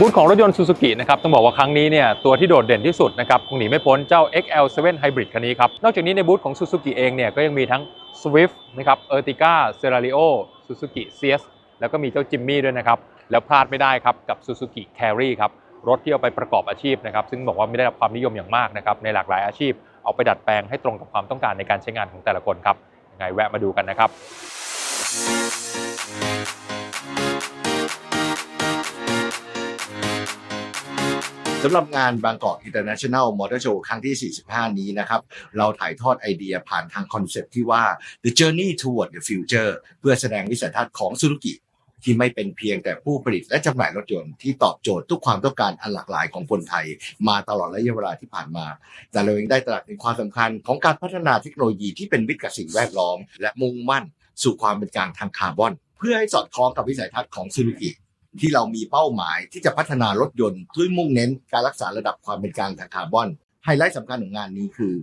บูธของรถยนต์ซูซูกินะครับต้องบอกว่าครั้งนี้เนี่ยตัวที่โดดเด่นที่สุดนะครับคงหนีไม่พ้นเจ้า XL7 Hybrid คันนี้ครับ นอกจากนี้ในบูธของซูซูกิเองเนี่ยก็ยังมีทั้ง Swift นะครับ Ertiga Cerario Suzuki CS แล้วก็มีเจ้าจิมมี่ด้วยนะครับ แล้วพลาดไม่ได้ครับกับ Suzuki Carry ครับรถที่เอาไปประกอบอาชีพนะครับซึ่งบอกว่าไม่ได้รับความนิยมอย่างมากนะครับในหลากหลายอาชีพ เอาไปดัดแปลงให้ตรงกับความต้องการในการใช้งานของแต่ละคนครับยังไงแวะมาดูกันนะครับ สำหรับงานบางกอก International Motor Show ครั้งที่ 45 นี้นะครับ เราถ่ายทอดไอเดียผ่านทางคอนเซปต์ที่ว่า The Journey Toward the Future เพื่อแสดงวิสัยทัศน์ของซูรุกิที่ไม่เป็นเพียงแต่ผู้ผลิตและจำหน่ายรถยนต์ที่ตอบโจทย์ทุกความต้องการอันหลากหลายของคนไทย มาตลอดระยะเวลาที่ผ่านมา แต่เราเองได้ตระหนักถึงความสำคัญของการพัฒนาเทคโนโลยีที่เป็นมิตรกับสิ่งแวดล้อม และมุ่งมั่น สู่ความเป็นกลางทางคาร์บอน เพื่อให้สอดคล้องกับวิสัยทัศน์ของซูรุกิ ที่เรามีเป้าหมายที่จะพัฒนารถยนต์ด้วยมุ่งเน้นการรักษาระดับความเป็นกลางทางคาร์บอน ไฮไลท์สำคัญของงานนี้คือ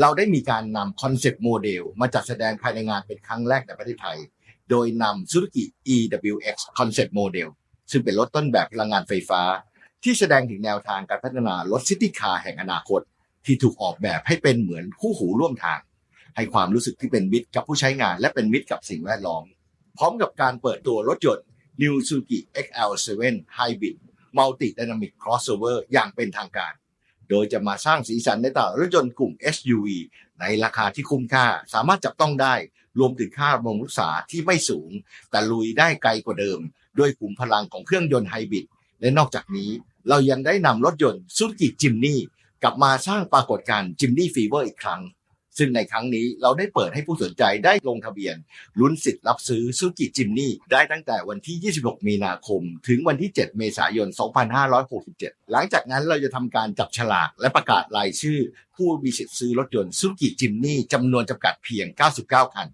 เราได้มีการนำคอนเซปต์โมเดลมาจัดแสดงภายในงานเป็นครั้งแรกในประเทศไทย โดยนำ Suzuki EWX Concept Model ซึ่งเป็นรถต้นแบบพลังงานไฟฟ้า ที่แสดงถึงแนวทางการพัฒนารถซิตี้คาร์แห่งอนาคต ที่ถูกออกแบบให้เป็นเหมือนคู่หูร่วมทาง ให้ความรู้สึกที่เป็นมิตรกับผู้ใช้งาน และเป็นมิตรกับสิ่งแวดล้อมพร้อมกับการเปิดตัวรถยนต์ New Suzuki XL7 Hybrid Multi Dynamic Crossover อย่างเป็นทางการ โดยจะมาสร้างสีสันในตลาดรถยนต์กลุ่ม SUV ในราคาที่คุ้มค่าสามารถจับต้องได้ รวมถึงค่าบำรุงรักษาที่ไม่สูง แต่ลุยได้ไกลกว่าเดิม ด้วยขุมพลังของเครื่องยนต์ไฮบริดและนอกจากนี้เรายังได้นำรถยนต์ Suzuki Jimny กลับมาสร้างปรากฏการณ์ Jimny Fever อีกครั้ง ซึ่งในครั้งนี้เราได้เปิดให้ผู้สนใจได้ลงทะเบียนลุ้นสิทธิ์รับซื้อซูกิจิมนี่ได้ตั้งแต่วันที่ 26 มีนาคม ถึงวันที่ 7 เมษายน 2567 หลังจากนั้นเราจะทำการจับฉลากและประกาศรายชื่อ ผู้มีสิทธิ์ซื้อรถยนต์ซูกิจิมนี่จำนวนจำกัดเพียง 99 คัน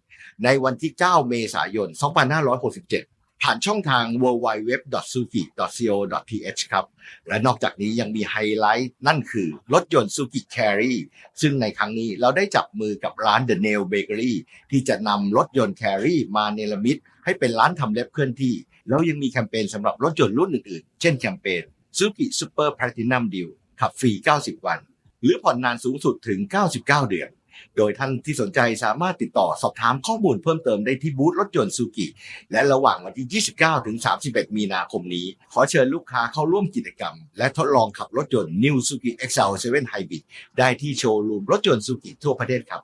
ในวันที่ 9 เมษายน 2567 ผ่านช่องทาง www.suzuki.co.th ครับ และนอกจากนี้ยังมีไฮไลท์นั่นคือ รถยนต์ Suzuki Carry ซึ่งในครั้งนี้เราได้จับมือกับร้าน The Nail Bakery ที่จะนำรถยนต์ Carry มาเนรมิตให้เป็นร้านทำเล็บเคลื่อนที่ แล้วยังมีแคมเปญสำหรับรถยนต์รุ่นอื่นๆ เช่นแคมเปญ Suzuki Super Platinum Deal ขับฟรี 90 วัน หรือผ่อนนานสูงสุดถึง 99 เดือน โดยท่านที่สนใจสามารถติดต่อสอบถามข้อมูลเพิ่มเติมได้ที่บูธรถยนต์ซูกิและระหว่างวันที่ 29 ถึง 31 มีนาคมนี้ ขอเชิญลูกค้าเข้าร่วมกิจกรรม และทดลองขับรถยนต์ New Suzuki XL7 Hybrid ได้ที่โชว์รูมรถยนต์ซูกิทั่วประเทศครับ